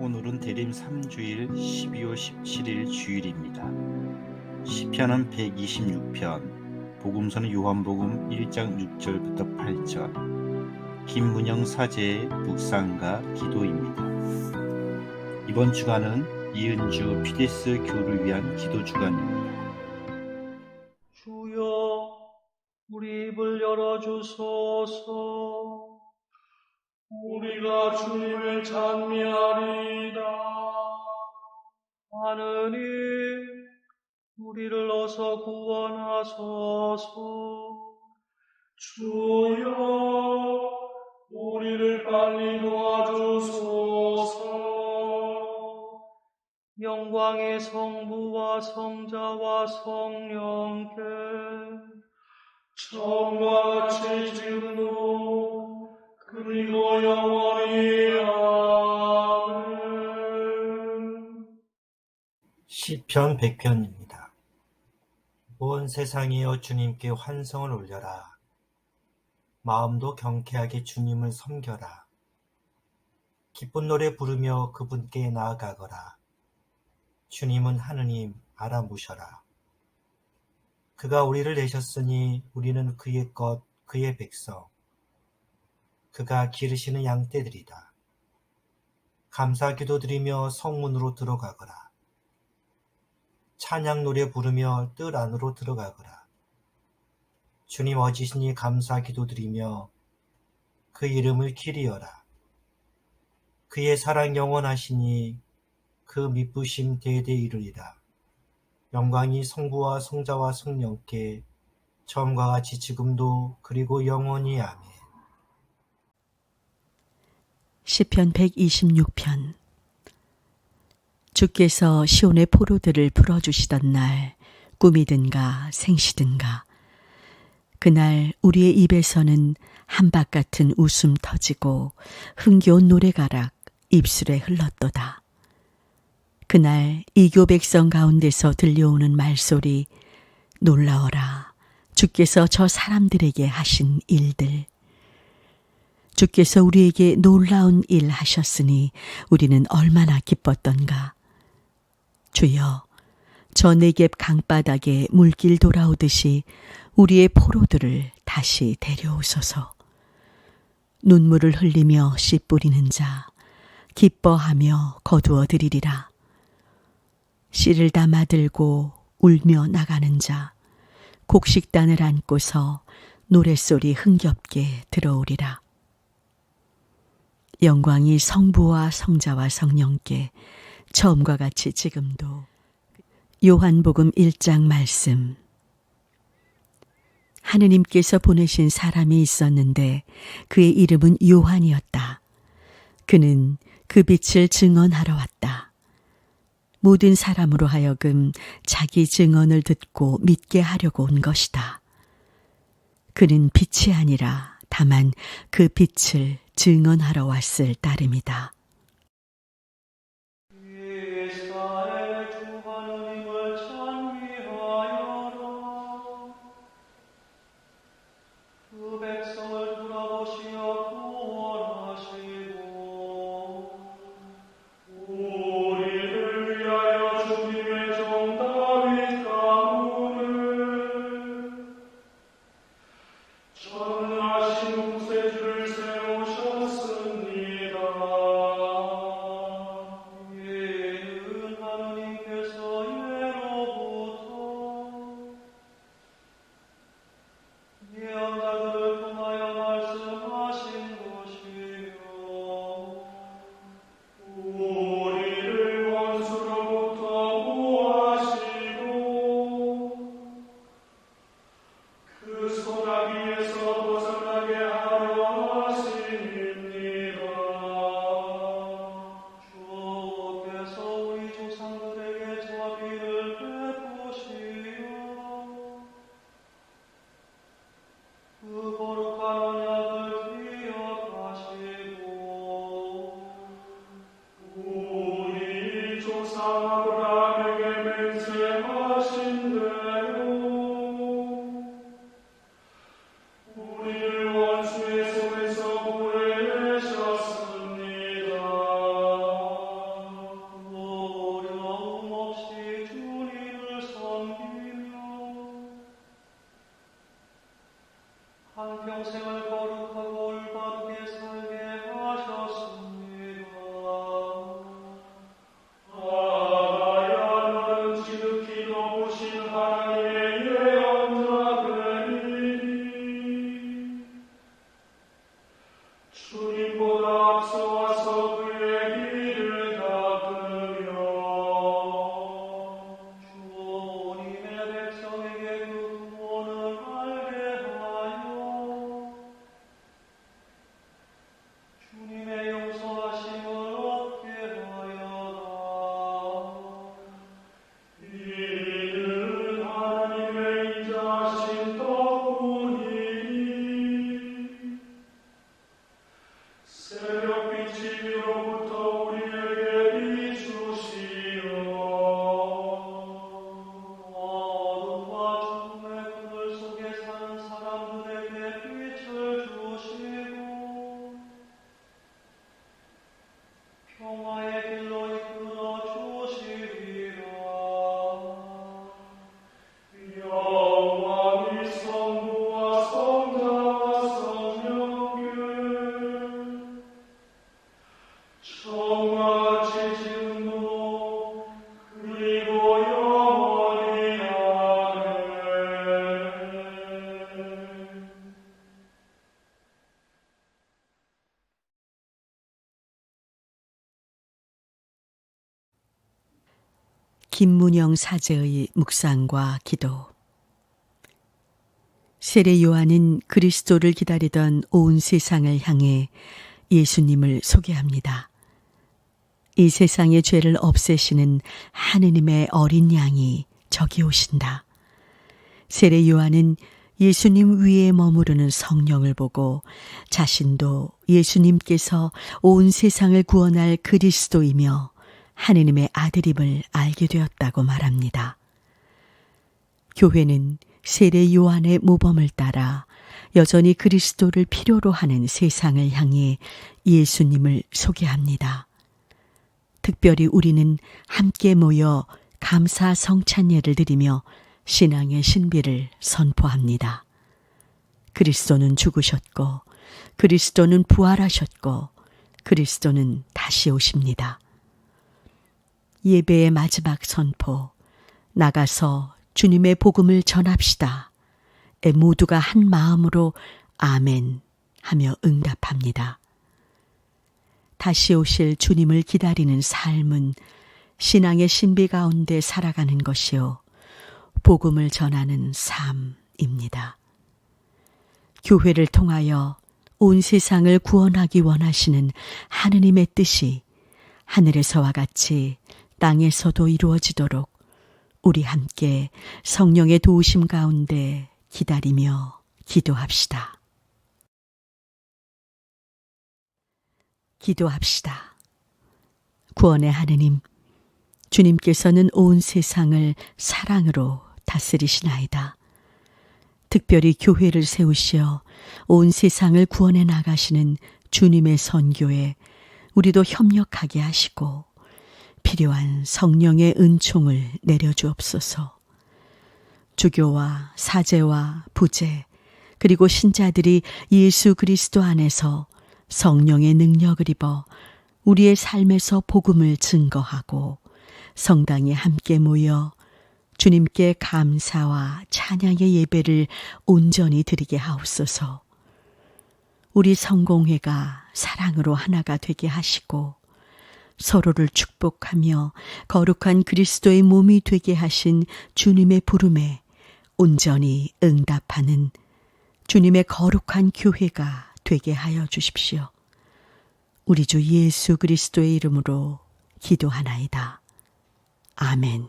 오늘은 대림 3주일 12월 17일 주일입니다. 시편은 126편, 복음서는 요한복음 1장 6절부터 8절, 김문영 사제의 묵상과 기도입니다. 이번 주간은 이은주 피데스 교를 위한 기도 주간입니다. 주여, 우리 입을 열어주소서. 우리가 주님을 찬미하 우리를 어서 구원하소서. 주여, 우리를 빨리 도와주소서. 영광의 성부와 성자와 성령께 처음과 같이 지금도 그리고 영원히 아멘 시편 100편입니다. 온 세상이여 주님께 환성을 올려라. 마음도 경쾌하게 주님을 섬겨라. 기쁜 노래 부르며 그분께 나아가거라. 주님은 하느님 알아보셔라. 그가 우리를 내셨으니 우리는 그의 것, 그의 백성. 그가 기르시는 양떼들이다. 감사 기도 드리며 성문으로 들어가거라. 찬양 노래 부르며 뜰 안으로 들어가거라. 주님 어지시니 감사 기도드리며 그 이름을 기리어라. 그의 사랑 영원하시니 그 미쁘심 대대 이르리라. 영광이 성부와 성자와 성령께 처음과 같이 지금도 그리고 영원히 아멘. 시편 126편 주께서 시온의 포로들을 풀어주시던 날 꿈이든가 생시든가 그날 우리의 입에서는 한박 같은 웃음 터지고 흥겨운 노래가락 입술에 흘렀도다. 그날 이교 백성 가운데서 들려오는 말소리 놀라워라 주께서 저 사람들에게 하신 일들 주께서 우리에게 놀라운 일 하셨으니 우리는 얼마나 기뻤던가. 주여, 저 내갭 강바닥에 물길 돌아오듯이 우리의 포로들을 다시 데려오소서. 눈물을 흘리며 씨 뿌리는 자, 기뻐하며 거두어 드리리라. 씨를 담아 들고 울며 나가는 자, 곡식단을 안고서 노랫소리 흥겹게 들어오리라. 영광이 성부와 성자와 성령께 처음과 같이 지금도 요한복음 1장 말씀 하느님께서 보내신 사람이 있었는데 그의 이름은 요한이었다. 그는 그 빛을 증언하러 왔다. 모든 사람으로 하여금 자기 증언을 듣고 믿게 하려고 온 것이다. 그는 빛이 아니라 다만 그 빛을 증언하러 왔을 따름이다. 문영 사제의 묵상과 기도. 세례 요한은 그리스도를 기다리던 온 세상을 향해 예수님을 소개합니다. 이 세상의 죄를 없애시는 하느님의 어린 양이 저기 오신다. 세례 요한은 예수님 위에 머무르는 성령을 보고 자신도 예수님께서 온 세상을 구원할 그리스도이며 하느님의 아들임을 알게 되었다고 말합니다. 교회는 세례 요한의 모범을 따라 여전히 그리스도를 필요로 하는 세상을 향해 예수님을 소개합니다. 특별히 우리는 함께 모여 감사 성찬예를 드리며 신앙의 신비를 선포합니다. 그리스도는 죽으셨고, 그리스도는 부활하셨고, 그리스도는 다시 오십니다. 예배의 마지막 선포, 나가서 주님의 복음을 전합시다. 에 모두가 한 마음으로 아멘 하며 응답합니다. 다시 오실 주님을 기다리는 삶은 신앙의 신비 가운데 살아가는 것이요. 복음을 전하는 삶입니다. 교회를 통하여 온 세상을 구원하기 원하시는 하느님의 뜻이 하늘에서와 같이 땅에서도 이루어지도록 우리 함께 성령의 도우심 가운데 기다리며 기도합시다. 기도합시다. 구원의 하느님, 주님께서는 온 세상을 사랑으로 다스리시나이다. 특별히 교회를 세우시어 온 세상을 구원해 나가시는 주님의 선교에 우리도 협력하게 하시고 필요한 성령의 은총을 내려주옵소서. 주교와 사제와 부제 그리고 신자들이 예수 그리스도 안에서 성령의 능력을 입어 우리의 삶에서 복음을 증거하고 성당에 함께 모여 주님께 감사와 찬양의 예배를 온전히 드리게 하옵소서. 우리 성공회가 사랑으로 하나가 되게 하시고 서로를 축복하며 거룩한 그리스도의 몸이 되게 하신 주님의 부름에 온전히 응답하는 주님의 거룩한 교회가 되게 하여 주십시오. 우리 주 예수 그리스도의 이름으로 기도하나이다. 아멘.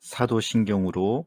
사도신경으로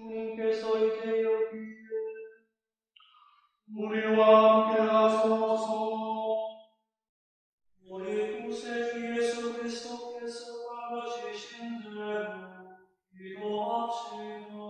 Tunque soi Deo pie, murioam creas nostro, moretus et Iesu Christo, que salvava gescendem, et no abstinam,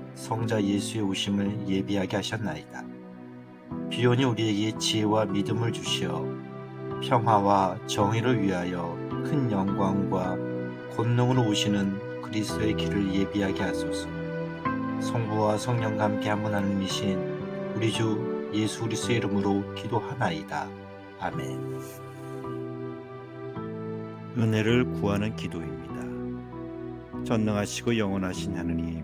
성자 예수의 오심을 예비하게 하셨나이다. 비온이 우리에게 지혜와 믿음을 주시어 평화와 정의를 위하여 큰 영광과 권능으로 오시는 그리스도의 길을 예비하게 하소서. 성부와 성령과 함께 한분 하나님이신 우리 주 예수 그리스도의 이름으로 기도하나이다. 아멘. 은혜를 구하는 기도입니다. 전능하시고 영원하신 하느님,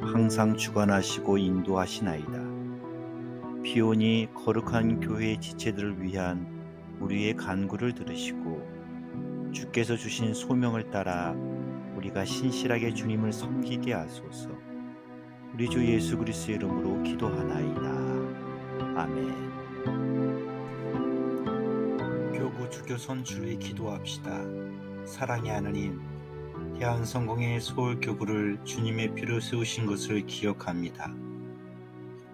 항상 주관하시고 인도하시나이다. 비오니 거룩한 교회의 지체들을 위한 우리의 간구를 들으시고 주께서 주신 소명을 따라 우리가 신실하게 주님을 섬기게 하소서. 우리 주 예수 그리스도의 이름으로 기도하나이다. 아멘. 교구 주교 선출에 기도합시다. 사랑의 하나님, 대한성공의 서울 교구를 주님의 피로 세우신 것을 기억합니다.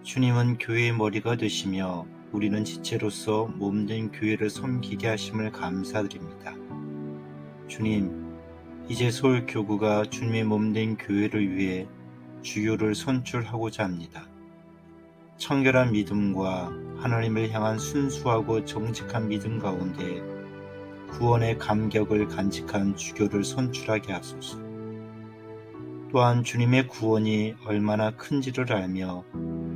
주님은 교회의 머리가 되시며 우리는 지체로서 몸된 교회를 섬기게 하심을 감사드립니다. 주님, 이제 서울 교구가 주님의 몸된 교회를 위해 주교를 선출하고자 합니다. 청결한 믿음과 하나님을 향한 순수하고 정직한 믿음 가운데 구원의 감격을 간직한 주교를 선출하게 하소서. 또한 주님의 구원이 얼마나 큰지를 알며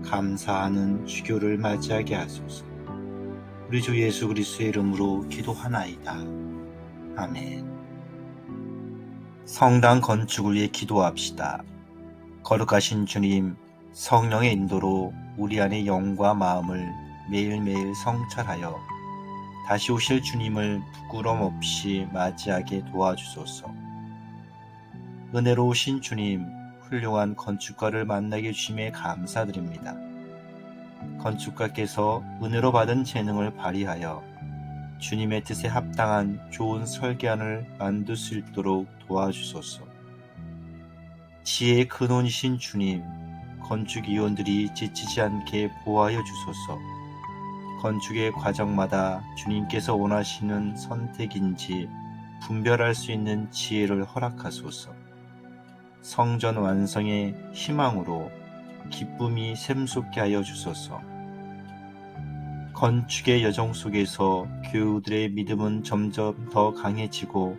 감사하는 주교를 맞이하게 하소서. 우리 주 예수 그리스도의 이름으로 기도하나이다. 아멘. 성당 건축을 위해 기도합시다. 거룩하신 주님, 성령의 인도로 우리 안의 영과 마음을 매일매일 성찰하여 다시 오실 주님을 부끄럼 없이 맞이하게 도와주소서. 은혜로우신 주님, 훌륭한 건축가를 만나게 해주심에 감사드립니다. 건축가께서 은혜로 받은 재능을 발휘하여 주님의 뜻에 합당한 좋은 설계안을 만들 수 있도록 도와주소서. 지혜의 근원이신 주님, 건축위원들이 지치지 않게 보호하여 주소서. 건축의 과정마다 주님께서 원하시는 선택인지 분별할 수 있는 지혜를 허락하소서. 성전 완성의 희망으로 기쁨이 샘솟게 하여 주소서. 건축의 여정 속에서 교우들의 믿음은 점점 더 강해지고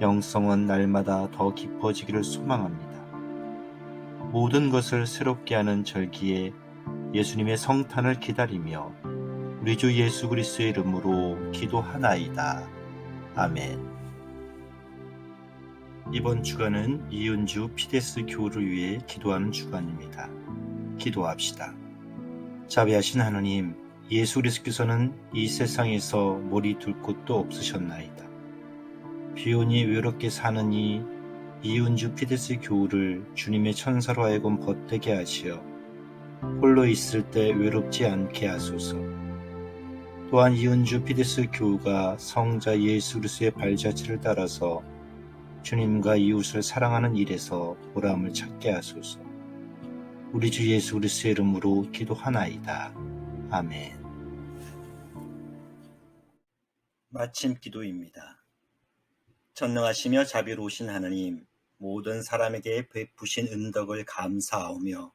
영성은 날마다 더 깊어지기를 소망합니다. 모든 것을 새롭게 하는 절기에 예수님의 성탄을 기다리며 우리 주 예수 그리스도의 이름으로 기도하나이다. 아멘. 이번 주간은 이은주 피데스 교우를 위해 기도하는 주간입니다. 기도합시다. 자비하신 하느님, 예수 그리스도께서는 이 세상에서 머리 둘 곳도 없으셨나이다. 비온이 외롭게 사느니 이은주 피데스 교우를 주님의 천사로 하여금 버티게 하시어 홀로 있을 때 외롭지 않게 하소서. 또한 이은주 피데스 교우가 성자 예수 그리스도의 발자취를 따라서 주님과 이웃을 사랑하는 일에서 보람을 찾게 하소서. 우리 주 예수 그리스도의 이름으로 기도하나이다. 아멘. 마침 기도입니다. 전능하시며 자비로우신 하나님, 모든 사람에게 베푸신 은덕을 감사하오며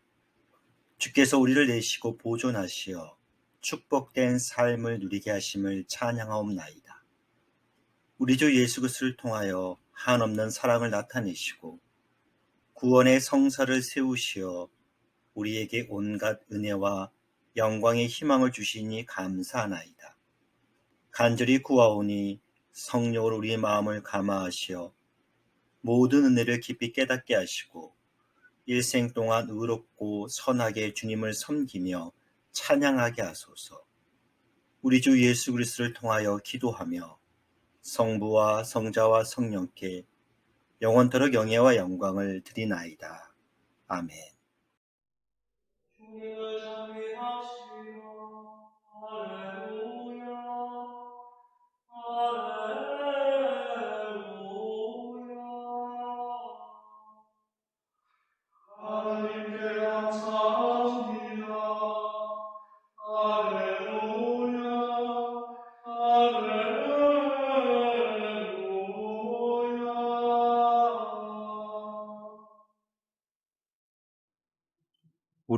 주께서 우리를 내시고 보존하시어 축복된 삶을 누리게 하심을 찬양하옵나이다. 우리 주 예수 그리스도를 통하여 한없는 사랑을 나타내시고 구원의 성사를 세우시어 우리에게 온갖 은혜와 영광의 희망을 주시니 감사하나이다. 간절히 구하오니 성령으로 우리의 마음을 감화하시어 모든 은혜를 깊이 깨닫게 하시고 일생 동안 의롭고 선하게 주님을 섬기며 찬양하게 하소서. 우리 주 예수 그리스도를 통하여 기도하며 성부와 성자와 성령께 영원토록 영예와 영광을 드리나이다. 아멘.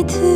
to